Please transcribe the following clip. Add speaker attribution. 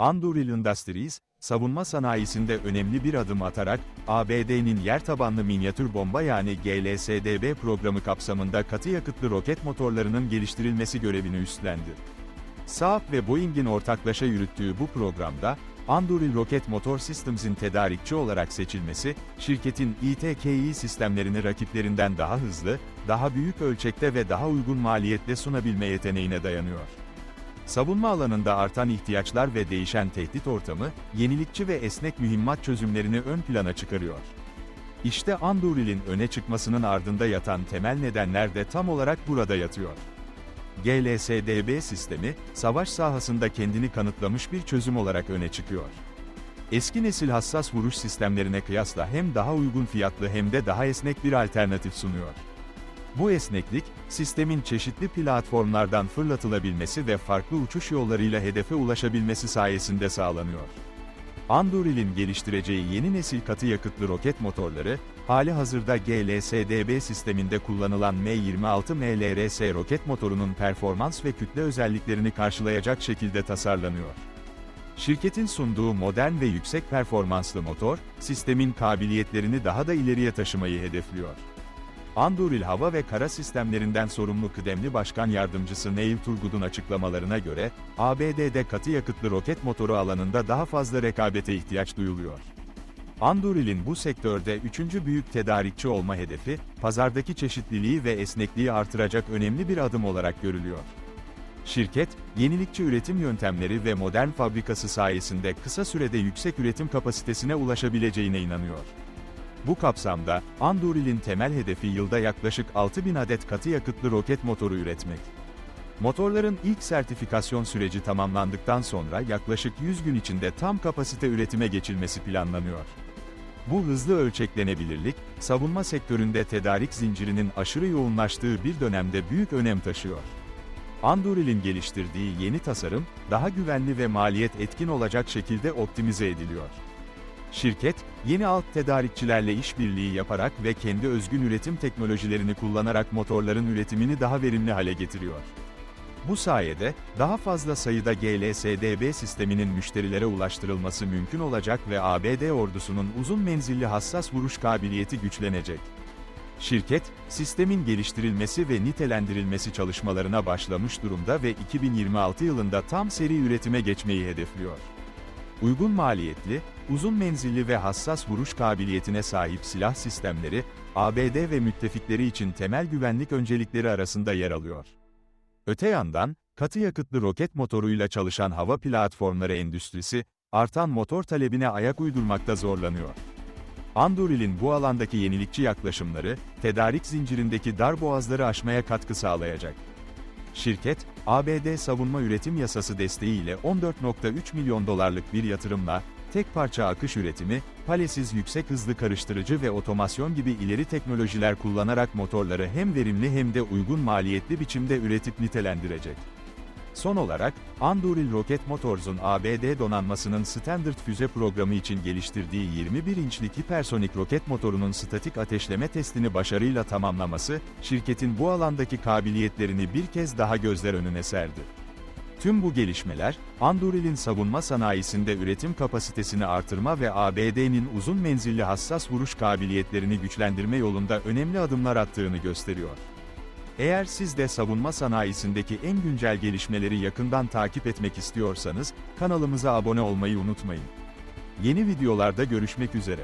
Speaker 1: Anduril Industries, savunma sanayisinde önemli bir adım atarak, ABD'nin yer tabanlı minyatür bomba yani GLSDB programı kapsamında katı yakıtlı roket motorlarının geliştirilmesi görevini üstlendi. Saab ve Boeing'in ortaklaşa yürüttüğü bu programda, Anduril Rocket Motor Systems'in tedarikçi olarak seçilmesi, şirketin İTKİ sistemlerini rakiplerinden daha hızlı, daha büyük ölçekte ve daha uygun maliyetle sunabilme yeteneğine dayanıyor. Savunma alanında artan ihtiyaçlar ve değişen tehdit ortamı, yenilikçi ve esnek mühimmat çözümlerini ön plana çıkarıyor. İşte Anduril'in öne çıkmasının ardında yatan temel nedenler de tam olarak burada yatıyor. GLSDB sistemi, savaş sahasında kendini kanıtlamış bir çözüm olarak öne çıkıyor. Eski nesil hassas vuruş sistemlerine kıyasla hem daha uygun fiyatlı hem de daha esnek bir alternatif sunuyor. Bu esneklik, sistemin çeşitli platformlardan fırlatılabilmesi ve farklı uçuş yollarıyla hedefe ulaşabilmesi sayesinde sağlanıyor. Anduril'in geliştireceği yeni nesil katı yakıtlı roket motorları, hali hazırda GLSDB sisteminde kullanılan M26 MLRS roket motorunun performans ve kütle özelliklerini karşılayacak şekilde tasarlanıyor. Şirketin sunduğu modern ve yüksek performanslı motor, sistemin kabiliyetlerini daha da ileriye taşımayı hedefliyor. Anduril Hava ve Kara Sistemlerinden sorumlu kıdemli başkan yardımcısı Neil Turgut'un açıklamalarına göre, ABD'de katı yakıtlı roket motoru alanında daha fazla rekabete ihtiyaç duyuluyor. Anduril'in bu sektörde üçüncü büyük tedarikçi olma hedefi, pazardaki çeşitliliği ve esnekliği artıracak önemli bir adım olarak görülüyor. Şirket, yenilikçi üretim yöntemleri ve modern fabrikası sayesinde kısa sürede yüksek üretim kapasitesine ulaşabileceğine inanıyor. Bu kapsamda, Anduril'in temel hedefi yılda yaklaşık 6000 adet katı yakıtlı roket motoru üretmek. Motorların ilk sertifikasyon süreci tamamlandıktan sonra yaklaşık 100 gün içinde tam kapasite üretime geçilmesi planlanıyor. Bu hızlı ölçeklenebilirlik, savunma sektöründe tedarik zincirinin aşırı yoğunlaştığı bir dönemde büyük önem taşıyor. Anduril'in geliştirdiği yeni tasarım, daha güvenli ve maliyet etkin olacak şekilde optimize ediliyor. Şirket, yeni alt tedarikçilerle işbirliği yaparak ve kendi özgün üretim teknolojilerini kullanarak motorların üretimini daha verimli hale getiriyor. Bu sayede, daha fazla sayıda GLSDB sisteminin müşterilere ulaştırılması mümkün olacak ve ABD ordusunun uzun menzilli hassas vuruş kabiliyeti güçlenecek. Şirket, sistemin geliştirilmesi ve nitelendirilmesi çalışmalarına başlamış durumda ve 2026 yılında tam seri üretime geçmeyi hedefliyor. Uygun maliyetli, uzun menzilli ve hassas vuruş kabiliyetine sahip silah sistemleri, ABD ve müttefikleri için temel güvenlik öncelikleri arasında yer alıyor. Öte yandan, katı yakıtlı roket motoruyla çalışan hava platformları endüstrisi, artan motor talebine ayak uydurmakta zorlanıyor. Anduril'in bu alandaki yenilikçi yaklaşımları, tedarik zincirindeki dar boğazları aşmaya katkı sağlayacak. Şirket, ABD savunma üretim yasası desteğiyle 14.3 milyon dolarlık bir yatırımla, tek parça akış üretimi, palesiz yüksek hızlı karıştırıcı ve otomasyon gibi ileri teknolojiler kullanarak motorları hem verimli hem de uygun maliyetli biçimde üretip nitelendirecek. Son olarak, Anduril Rocket Motors'un ABD donanmasının Standard füze programı için geliştirdiği 21 inçlik hipersonik roket motorunun statik ateşleme testini başarıyla tamamlaması, şirketin bu alandaki kabiliyetlerini bir kez daha gözler önüne serdi. Tüm bu gelişmeler, Anduril'in savunma sanayisinde üretim kapasitesini artırma ve ABD'nin uzun menzilli hassas vuruş kabiliyetlerini güçlendirme yolunda önemli adımlar attığını gösteriyor. Eğer siz de savunma sanayisindeki en güncel gelişmeleri yakından takip etmek istiyorsanız, kanalımıza abone olmayı unutmayın. Yeni videolarda görüşmek üzere.